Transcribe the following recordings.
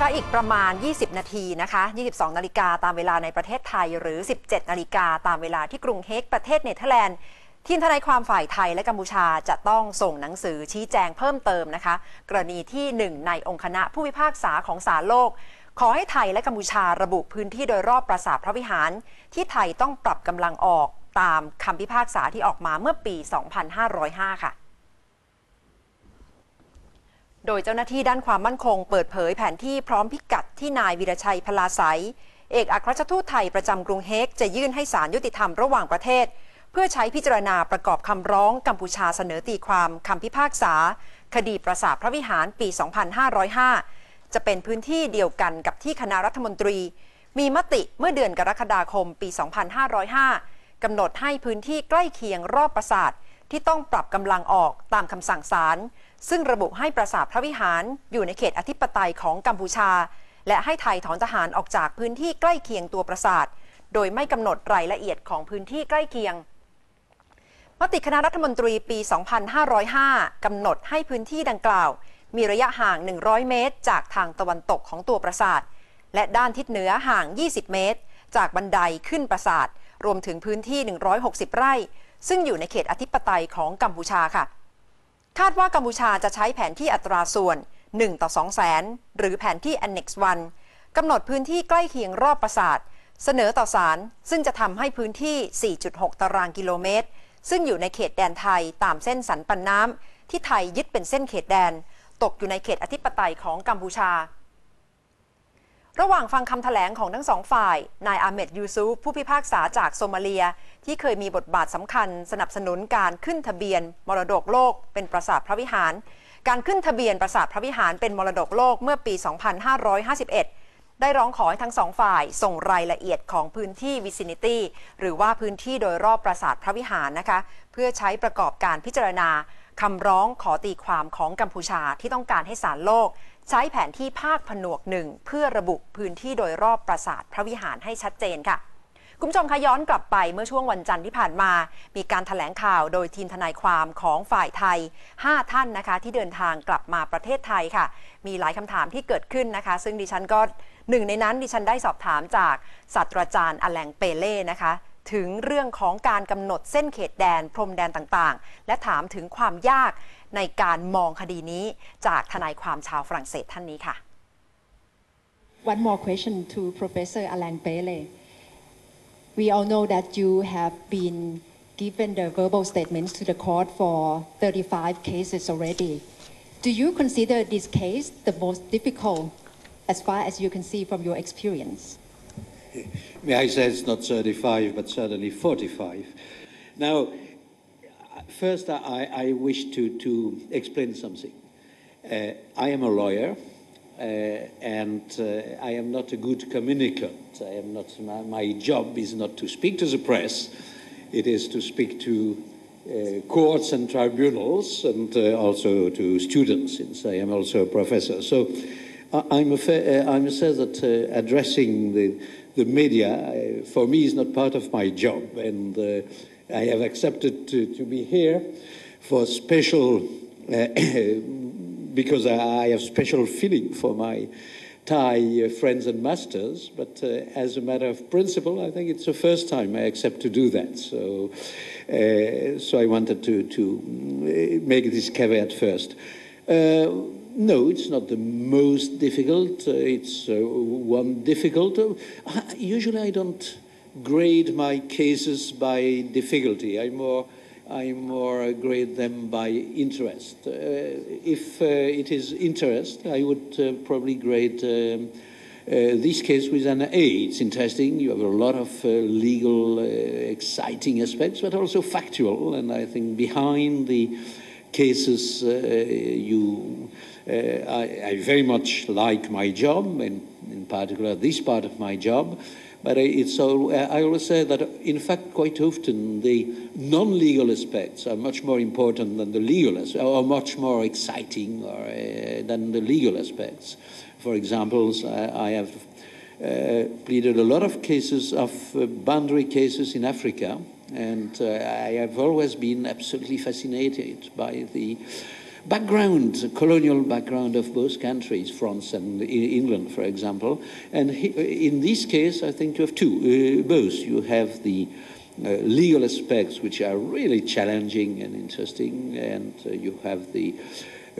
คะอีกประมาณ 20 นาทีนะคะ 22 นาฬิกาตามเวลาในประเทศไทย หรือ 17 นาฬิกาตามเวลาที่กรุงเฮกประเทศเนเธอร์แลนด์ทีมทนายความฝ่ายไทยและกัมพูชาจะต้องส่งหนังสือชี้แจงเพิ่มเติมนะคะ กรณีที่หนึ่งในองค์คณะผู้พิพากษาของศาลโลก ขอให้ไทยและกัมพูชาระบุพื้นที่โดยรอบปราสาทพระวิหาร ที่ไทยต้องปรับกำลังออกตามคำพิพากษาที่ออกมาเมื่อปี 2505 ค่ะ โดยเจ้าหน้าที่ด้านความมั่นคง เปิดเผยแผนที่พร้อมพิกัดที่นายวีรชัยพลาไสยเอกอัครราชทูตไทยประจำกรุงเฮกจะยื่นให้ศาลยุติธรรมระหว่างประเทศ เพื่อใช้พิจารณาประกอบคำร้องกัมพูชาเสนอตีความคำพิพากษา คดีประสาทพระวิหารปี 2505 จะเป็นพื้นที่เดียวกันกับที่คณะรัฐมนตรี มีมติเมื่อเดือนกรกฎาคมปี 2505กำหนดให้พื้นที่ใกล้เคียงรอบปราสาท ที่ต้องปรับกำลังออกตามคำสั่งศาลซึ่งระบุให้ปราสาทพระวิหารอยู่ในเขตอธิปไตยของกัมพูชา และให้ไทยถอนทหารออกจากพื้นที่ใกล้เคียงตัวปราสาท โดยไม่กำหนดรายละเอียดของพื้นที่ใกล้เคียง มติคณะรัฐมนตรีปี 2505 กำหนดให้พื้นที่ดังกล่าว มีระยะห่าง 100 เมตร จากทางตะวันตกของตัวปราสาท และด้านทิศเหนือห่าง 20 เมตร จากบันไดขึ้นปราสาท รวมถึงพื้นที่ 160 ไร่ ซึ่งอยู่ในเขตอธิปไตยของกัมพูชาค่ะ คาดว่ากัมพูชาจะใช้แผนที่อัตราส่วน 1 ต่อ 2 แสน หรือแผนที่ Annex 1กำหนดพื้นที่ใกล้เคียงรอบปราสาท เสนอต่อศาลซึ่งจะทำให้พื้นที่ 4.6 ตารางกิโลเมตร ซึ่งอยู่ในเขตแดนไทยตามเส้นสันปันน้ำที่ไทยยึดเป็นเส้นเขตแดน ตกอยู่ในเขตอธิปไตยของกัมพูชา ระหว่างฟังคำถแถลงของทั้งสองฝ่าย นายอาเมดยูซูผู้พิพากษาจากโซมาเลีย ที่เคยมีบทบาทสำคัญ สนับสนุนการขึ้นทะเบียน มรดกโลก เป็นปราสาทพระวิหาร การขึ้นทะเบียนปราสาทพระวิหารเป็นมรดกโลกเมื่อปี 2551 ได้ร้องขอให้ทั้งสองฝ่าย ส่งรายละเอียดของพื้นที่ vicinity หรือว่าพื้นที่โดยรอบปราสาทพระวิหารนะคะ เพื่อใช้ประกอบการพิจารณาคำร้องขอตีความของกัมพูชาที่ต้องการให้ศาลโลก ใช้แผนที่ภาคผนวกหนึ่งเพื่อระบุพื้นที่โดยรอบปราสาทพระวิหารให้ชัดเจนค่ะคุณผู้ชมคะย้อนกลับไปเมื่อช่วงวันจันทร์ที่ผ่านมา มีการถแถลงข่าวโดยทีมทนายความของฝ่ายไทย 5 ท่านนะคะ ที่เดินทางกลับมาประเทศไทยค่ะ มีหลายคำถามที่เกิดขึ้นนะคะ ซึ่งดิฉันก็หนึ่งในนั้นดิฉันได้สอบถามจากศาสตราจารย์อแลงเปเล่นะคะ ถึงเรื่องของการกำหนดเส้นเขตแดนพรมแดนต่างๆ และถามถึงความยาก ในการมองคดีนี้จากทนายความชาวฝรั่งเศสท่านนี้ค่ะ One more question to Professor Alan Pele. We all know that you have been given the verbal statements to the court for 35 cases already. Do you consider this case the most difficult as far as you can see from your experience? May I say it's not 35, but certainly 45. Now, first, I, I wish to, to explain something. Uh, I am a lawyer, uh, and uh, I am not a good communicant. I am not. My, my job is not to speak to the press; it is to speak to uh, courts and tribunals, and uh, also to students, since I am also a professor. So, I- I'm afraid, uh, I'm afraid that addressing the the media for me is not part of my job, and I have accepted to, to be here for special uh, because I have special feeling for my Thai uh, friends and masters. But uh, as a matter of principle, I think it's the first time I accept to do that. So, uh, so I wanted to to uh, make this caveat first. Uh, no, it's not the most difficult. It's one difficult. Usually, I don't grade my cases by difficulty. I more, I more grade them by interest. Uh, if uh, it is interest, I would uh, probably grade. Um, uh, this case with an A. It's interesting. You have a lot of uh, legal, uh, exciting aspects, but also factual. And I think behind the cases, you, I, I very much like my job, and in particular this part of my job. But it's all, I always say that, in fact, quite often the non-legal aspects are much more important than the legal, or much more exciting or, uh, than the legal aspects. For example, I, have uh, pleaded a lot of cases of uh, boundary cases in Africa, and uh, I have always been absolutely fascinated by the background, colonial background of both countries, France and England, for example. And in this case, I think you have two, uh, both. You have the uh, legal aspects, which are really challenging and interesting, and uh, you have the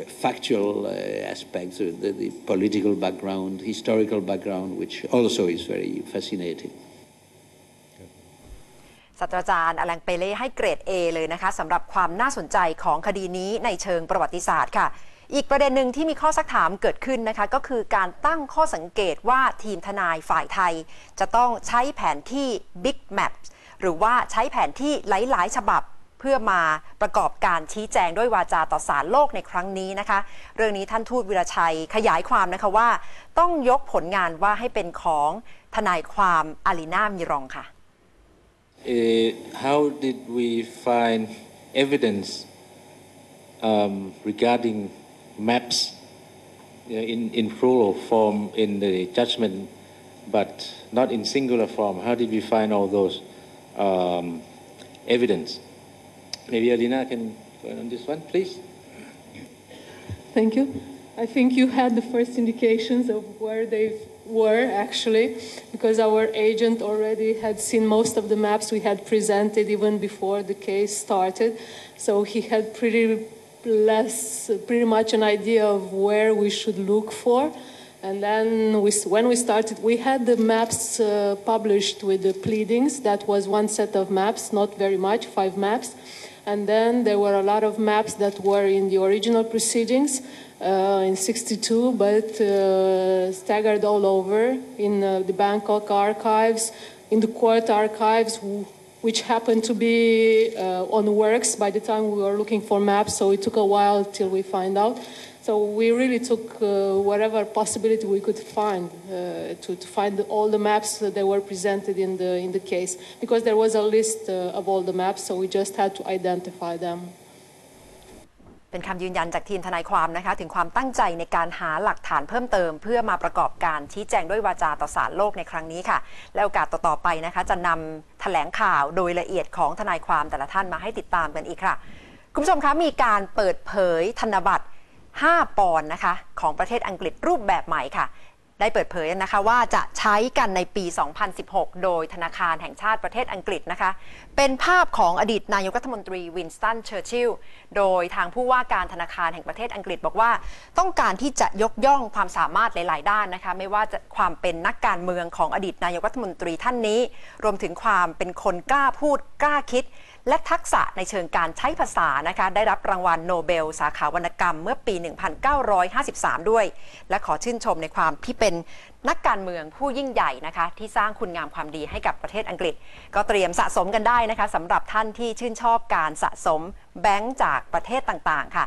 factual uh, aspects, the, the political background, historical background, which also is very fascinating. ศาสตราจารย์อลังเปเล่ให้เกรด A เลยนะคะสำหรับความน่าสนใจของคดีนี้ในเชิงประวัติศาสตร์ค่ะ อีกประเด็นหนึ่งที่มีข้อสักถามเกิดขึ้นนะคะ ก็คือการตั้งข้อสังเกตว่าทีมทนายฝ่ายไทย จะต้องใช้แผนที่ Big Map หรือว่าใช้แผนที่หลาย ๆ ฉบับเพื่อมาประกอบการชี้แจงด้วยวาจาต่อสารโลกในครั้งนี้นะคะ เรื่องนี้ท่านทูตวิรชัยขยายความนะคะว่า ต้องยกผลงานว่าให้เป็นของทนายความอาลีนามิรองค่ะ Uh, how did we find evidence um, regarding maps you in, in plural form in the judgment, but not in singular form? How did we find all those um, evidence? Maybe Alina can go on this one, please. Thank you. I think you had the first indications of where they were actually, because our agent already had seen most of the maps we had presented even before the case started. So he had pretty less, pretty much an idea of where we should look for. And then we, when we started, we had the maps uh, published with the pleadings. That was one set of maps, not very much, five maps. And then there were a lot of maps that were in the original proceedings uh, in 62, but uh, staggered all over in uh, the Bangkok archives, in the court archives, which happened to be uh, on works by the time we were looking for maps, so it took a while till we find out. So we really took uh, whatever possibility we could find uh, to, to, find all the maps that were presented in the, in the case, because there was a list uh, of all the maps, so we just had to identify them. เป็นคำยืนยันจากทีมทนายความนะคะ ถึงความตั้งใจในการหาหลักฐานเพิ่มเติม เพื่อมาประกอบการชี้แจงด้วยวาจาต่อสารโลกในครั้งนี้ค่ะ และโอกาสต่อ ๆ ไปนะคะ จะนำแถลงข่าวโดยละเอียดของทนายความแต่ละท่านมาให้ติดตามกันอีกค่ะ คุณผู้ชมคะมีการเปิดเผยธนบัตร 5 ปอนด์นะคะ ของประเทศอังกฤษรูปแบบใหม่ค่ะ ได้เปิดเผยนะคะว่าจะใช้กันในปี 2016 โดยธนาคารแห่งชาติประเทศอังกฤษนะคะ เป็นภาพของอดีตนายกรัฐมนตรีวินสตันเชอร์ชิลโดยทางผู้ว่าการธนาคารแห่งประเทศอังกฤษบอกว่า ต้องการที่จะยกย่องความสามารถหลาย ๆ ด้านนะคะ ไม่ว่าจะความเป็นนักการเมืองของอดีตนายกรัฐมนตรีท่านนี้ รวมถึงความเป็นคนกล้าพูดกล้าคิด และทักษะในเชิงการใช้ภาษานะคะได้รับรางวัลโนเบล สาขาวรรณกรรมเมื่อปี 1953 ด้วย และขอชื่นชมในความที่เป็นนักการเมืองผู้ยิ่งใหญ่นะคะ ที่สร้างคุณงามความดีให้กับประเทศอังกฤษ ก็เตรียมสะสมกันได้นะคะสำหรับท่านที่ชื่นชอบการสะสมแบงค์จากประเทศต่างๆ ค่ะ